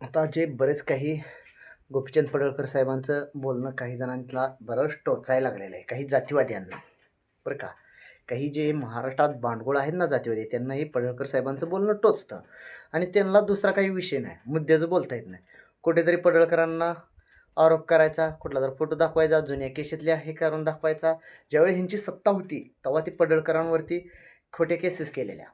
आता जे बरेच काही गोपीचंद पडळकर साहेबांचं बोलणं काही जणांना बरंच टोचायला लागलेलं आहे. काही जातीवाद्यांना. बरं का? काही जे महाराष्ट्रात भांडगोळ आहेत ना जातीवादी त्यांनाही पडळकर साहेबांचं बोलणं टोचतं. आणि त्यांना दुसरा काही विषय नाही. मुद्द्याचं बोलता येत नाही. कुठेतरी पडळकरांना आरोप करायचा कुठला तर फोटो दाखवायचा जुन्या केशेतल्या हे करून दाखवायचा. ज्यावेळी ह्यांची सत्ता होती तेव्हा ती पडळकरांवरती खोटे केसेस केलेल्या.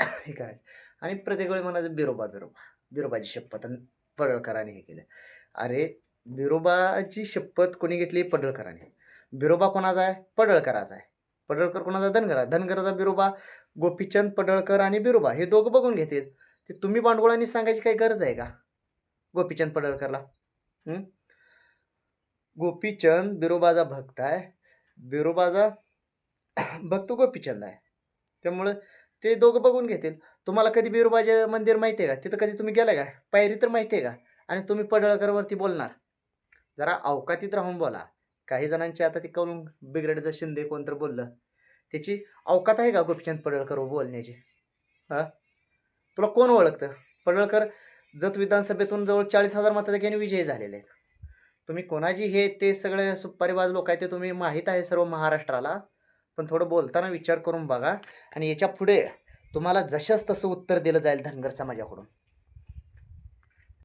हे करायचं. आणि प्रत्येक वेळी म्हणायचं बिरोबा बिरोबा. बिरोबाची शपथ आणि पडळकरांनी हे केलं. अरे बिरोबाची शपथ कोणी घेतली? पडळकरांनी. बिरोबा कोणाचा आहे? पडळकराचा आहे. पडळकर कोणाचा? धनगरा. धनगराचा बिरोबा गोपीचंद पडळकर आणि बिरोबा हे दोघं बघून घेतील. ते तुम्ही भांडगोळांनी सांगायची काही गरज आहे का? गोपीचंद पडळकरला. गोपीचंद बिरोबाचा भक्त आहे. बिरोबाचा भक्त गोपीचंद आहे. त्यामुळं ते दोघं बघून घेतील. तुम्हाला कधी बिरुबाजे मंदिर माहिती आहे का? तिथं कधी तुम्ही गेला का? पायरी तर माहिती आहे का? आणि तुम्ही पडळकरवरती बोलणार. जरा अवकातीत राहून बोला. काही जणांची आता ती करून बिघडचं शिंदे कोणतर बोललं. त्याची अवकात आहे का गोपीचंद पडळकर बोलण्याची? हां? तुला कोण ओळखतं? पडळकर जत विधानसभेतून जवळ चाळीस हजार मताधिक्याने विजयी झालेले आहेत. तुम्ही कोणाची हे ते सगळे सुपारीबाज लोक आहेत ते तुम्ही माहीत आहे सर्व महाराष्ट्राला. पण थोडं बोलताना विचार करून बघा. आणि याच्यापुढे तुम्हाला जशाच तसं उत्तर दिलं जाईल धनगर समाजाकडून